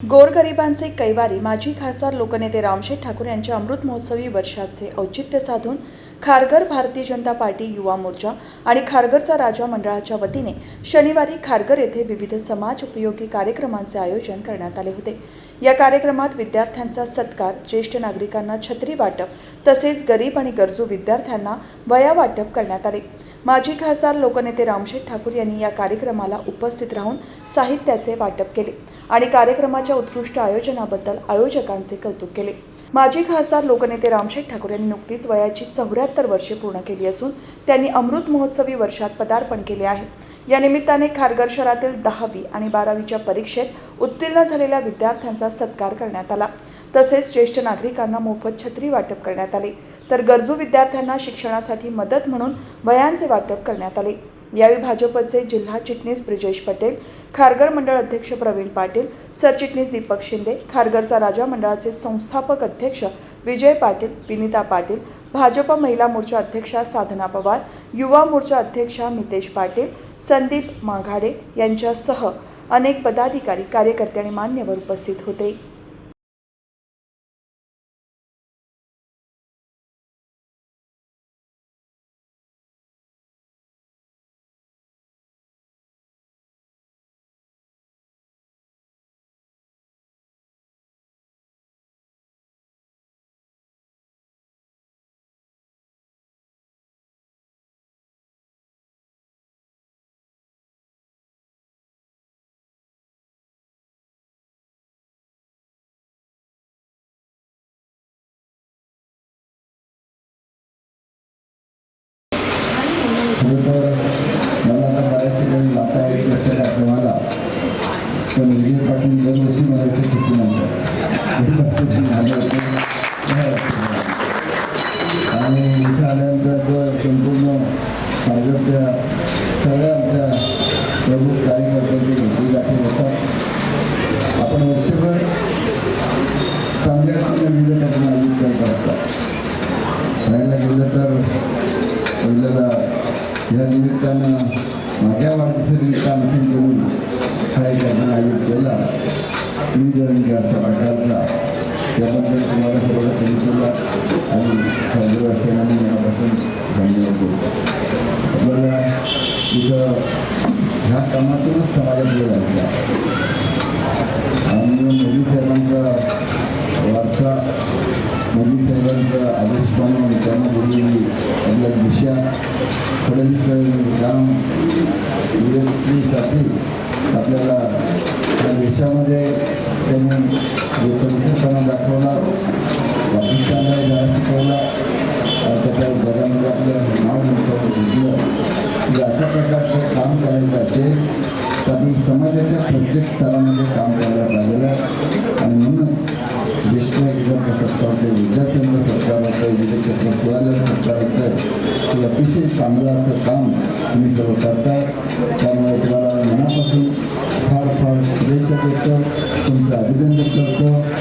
गोरगरिबांचे कैवारी माजी खासदार लोकनेते रामशेठ ठाकूर यांच्या अमृत महोत्सवी वर्षाचे औचित्य साधून खारघर भारतीय जनता पार्टी युवा मोर्चा आणि खारघरचा राजा मंडळाच्या वतीने शनिवारी खारघर येथे विविध समाज उपयोगी कार्यक्रमांचे आयोजन करण्यात आले होते. या कार्यक्रमात विद्यार्थ्यांचा सत्कार ज्येष्ठ नागरिकांना छत्री वाटप तसेच गरीब आणि गरजू विद्यार्थ्यांना वया वाटप करण्यात आले. माजी खासदार लोकनेते रामशेठ ठाकूर यांनी या कार्यक्रमाला उपस्थित राहून साहित्याचे वाटप केले आणि कार्यक्रमाच्या उत्कृष्ट आयोजनाबद्दल आयोजकांचे कौतुक केले. माजी खासदार लोकनेते रामशेठ ठाकूर यांनी नुकतीच वयाची चौऱ्याहत्तर वर्षे पूर्ण केली असून त्यांनी अमृत महोत्सवी वर्षात पदार्पण केले आहे. या निमित्ताने खारघर शहरातील दहावी आणि बारावीच्या परीक्षेत उत्तीर्ण झालेल्या विद्यार्थ्यांचा सत्कार करण्यात आला. तसेच ज्येष्ठ नागरिकांना मोफत छत्री वाटप करण्यात आले. तर गरजू विद्यार्थ्यांना शिक्षणासाठी मदत म्हणून वयांचे वाटप करण्यात आले. यावेळी भाजपचे जिल्हा चिटणीस ब्रिजेश पटेल खारघर मंडळ अध्यक्ष प्रवीण पाटील सरचिटणीस दीपक शिंदे खारघरचा राजा मंडळाचे संस्थापक अध्यक्ष विजय पाटील विनिता पाटील भाजप महिला मोर्चा अध्यक्षा साधना पवार युवा मोर्चा अध्यक्षा मितेश पाटील संदीप माघाडे यांच्यासह अनेक पदाधिकारी कार्यकर्ते आणि मान्यवर उपस्थित होते. बऱ्याच ठिकाणी लाता येत नसेल आठवणाला पण विजय पाटील दरवर्षी मला इथे चुकून आणतात आणि इथं आल्यानंतर संपूर्ण भाजपच्या सगळ्या आमच्या प्रमुख कार्यकर्त्यांची भेटी गाठी होतात. आपण वर्षभर चांगल्या चांगल्या विविध घटना आयोजित करत असतात. पाहायला गेलं तर आपल्याला या निमित्तानं माझ्या वाढदिवसानिमित्त आणखी करून हा एक आपण आयोजित केला विविध असा वाटायचा त्याबद्दल तुम्हाला सर्व तुला आणि सर्वसेनाने मनापासून धन्यवाद देतो आपल्याला इथं ह्या कामातूनच समाजात वेळ जायचा आणि मोदी साहेबांचा वारसा मोदी साहेबांचा आदेश म्हणून त्यांना दिलेली आपल्या दिशा फडणवीस काम विरोधीसाठी आपल्याला या देशामध्ये त्यांनी जो कणखरपणा दाखवला पाकिस्तानला जाणं शिकवला त्याच्या जगामध्ये आपलं नाव मोठं घेतलं की म्हणजे अशा प्रकारचं काम करायचं असेल तर आपण समाजाच्या प्रत्येक स्तरामध्ये काम करायला लागलेलं आणि म्हणूनच ज्येष्ठ नागरिकांचं सरकार विविध क्षेत्रात सरकार होतं ते अतिशय चांगलं असं काम तुम्ही सर्व करताय.